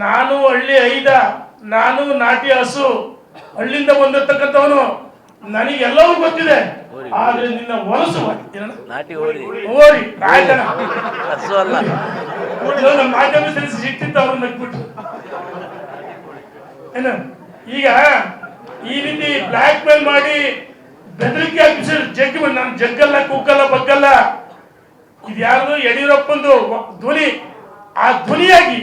ನಾನು ಹಳ್ಳಿ ಐದ ನಾನು ನಾಟಿ ಹಸು ಹಳ್ಳಿಯಿಂದ ಬಂದಿರ್ತಕ್ಕಂಥವನು ನನಗೆಲ್ಲವೂ ಗೊತ್ತಿದೆ. ಆದ್ರೆ ನಿನ್ನ ಹೊಲಸು? ನಾಟಿ ಓರಿ. ಓರಿ ರಾಯಕನ ಹಸು ಅಲ್ಲ. ಇದು ಮಾಧ್ಯಮ ಸಿಕ್ತಿತ್ತು ಅವ್ರನ್ನ ಬಿಟ್ಟು ಏನು? ಈಗ ಈ ರೀತಿ ಬ್ಲಾಕ್ ಮೇಲ್ ಮಾಡಿ ಬೆದರಿಕೆ ಹಾಕಿಸಿ ಜಗ್ ನಾನು ಜಗ್ಗಲ್ಲ ಕುಕ್ಕಲ್ಲ ಬಗ್ಗಲ್ಲ. ಇದ್ಯಾರ್ದು ಯಡಿಯೂರಪ್ಪಂದು ಧ್ವನಿ ಆ ಧ್ವನಿಯಾಗಿ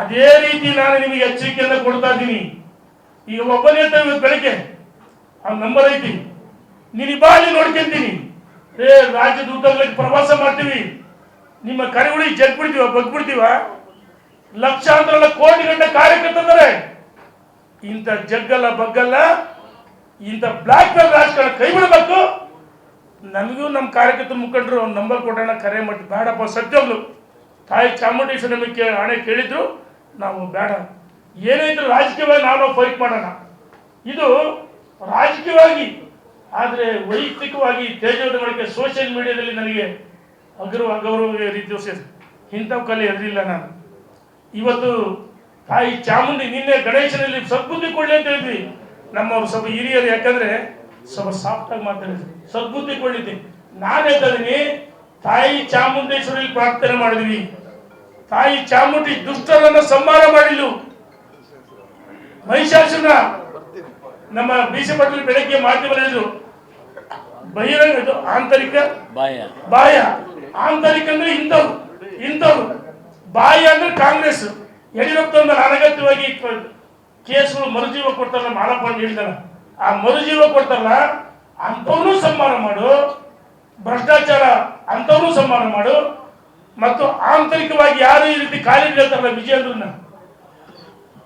ಅದೇ ರೀತಿ ನಾನು ನಿಮಗೆ ಎಚ್ಚರಿಕೆಯನ್ನು ಕೊಡ್ತಾ ಇದ್ದೀನಿ. ಈಗ ಒಬ್ಬನೇ ಇವತ್ತು ಬೆಳಗ್ಗೆ ಆ ನಂಬರ್ ಐತಿ. ನೀನು ಬಾಳಿ ನೋಡ್ಕೊಂತೀನಿ. ಏ ರಾಜ್ಯದೂತಗಳಿಗೆ ಪ್ರವಾಸ ಮಾಡ್ತೀವಿ. ನಿಮ್ಮ ಕರೆಗುಳಿ ಜಗ್ಬಿಡ್ತೀವ ಬಗ್ಬಿಡ್ತೀವ ಲಕ್ಷಾಂತರ ಕೋಟಿ ಗಂಟೆ ಕಾರ್ಯಕರ್ತಂದರೆ ಇಂಥ ಜಗ್ಗಲ್ಲ, ಬಗ್ಗಲ್ಲ, ಇಂಥ ಬ್ಲಾಕ್ ಮೇಲ್ ರಾಜಕಾರಣ ಕೈ ಬಿಡಬೇಕು. ನಮಗೂ ನಮ್ಮ ಕಾರ್ಯಕರ್ತರ ಮುಖಂಡರು ಅವ್ನ ನಂಬರ್ ಕೊಡೋಣ ಕರೆ ಮಾಡಿ ಬೇಡಪ್ಪ ಸತ್ಯಗಳು ತಾಯಿ ಚಾಮುಂಡೇಶ್ವರಿ ನಮಗೆ ಕೇ ಹಣೆ ಕೇಳಿದ್ರು. ನಾವು ಬೇಡ. ಏನೇ ಇದ್ರೂ ರಾಜಕೀಯವಾಗಿ ನಾವು ಫೈಟ್ ಮಾಡೋಣ. ಇದು ರಾಜಕೀಯವಾಗಿ, ಆದರೆ ವೈಯಕ್ತಿಕವಾಗಿ ತೇಜೋದ ಬಳಕೆ ಸೋಷಿಯಲ್ ಮೀಡಿಯಾದಲ್ಲಿ ನನಗೆ ಅಗೌರವ ಅಗೌರವ ರೀತಿ ಇಂಥವು ಕಲೆ ಎದುರಿಲ್ಲ ನಾನು. ಇವತ್ತು ತಾಯಿ ಚಾಮುಂಡಿ, ನಿನ್ನೆ ಗಣೇಶನಲ್ಲಿ ಸದ್ಬುದ್ಧಿ ಕೊಡ್ಲಿ ಅಂತ ಹೇಳಿದ್ವಿ. ನಮ್ಮವ್ರು ಸ್ವಲ್ಪ ಹಿರಿಯರು, ಯಾಕಂದ್ರೆ ಸ್ವಲ್ಪ ಸಾಫ್ಟ್ ಆಗಿ ಮಾತಾಡಿದ್ರು. ಸದ್ಬುದ್ಧಿ ಕೊಡ್ಲಿದ್ದೆ ನಾನು ಹೇಳ್ತಿದ್ದೀನಿ ತಾಯಿ ಚಾಮುಂಡೇಶ್ವರಿ ಪ್ರಾರ್ಥನೆ ಮಾಡಿದ್ವಿ. ತಾಯಿ ಚಾಮುಂಡಿ ದುಷ್ಟರನ್ನು ಸಂಹಾರ ಮಾಡಿಲ್ಲ. ಮಹಿಷಾಸುರ ನಮ್ಮ ಬೀಸ ಪಟೇಲ್ ಬೆಳಗ್ಗೆ ಮಾಧ್ಯಮ ಹೇಳಿದ್ರು ಬಹಿರಂಗ ಆಂತರಿಕ ಬಾಯ ಬಾಯ ಆಂತರಿಕ ಅಂದ್ರೆ ಇಂಥವು ಇಂಥವು ಬಾಯ ಅಂದ್ರೆ ಕಾಂಗ್ರೆಸ್. ಯಡಿಯೂರಪ್ಪ ಅನಗತ್ಯವಾಗಿ ಕೇಸ್ಗಳು ಮರುಜೀವ ಕೊಡ್ತಾರಲ್ಲ ಮಾಲಪ್ಪ ಹೇಳಿದಾರ. ಆ ಮರುಜೀವ ಕೊಡ್ತಾರಲ್ಲ ಅಂಥವ್ನು ಸನ್ಮಾನ ಮಾಡು. ಭ್ರಷ್ಟಾಚಾರ ಅಂಥವ್ನು ಸನ್ಮಾನ ಮಾಡು. ಮತ್ತು ಆಂತರಿಕವಾಗಿ ಯಾರು ಈ ರೀತಿ ಖಾಲಿ ಹೇಳ್ತಾರಲ್ಲ ವಿಜಯೇಂದ್ರನ್ನ?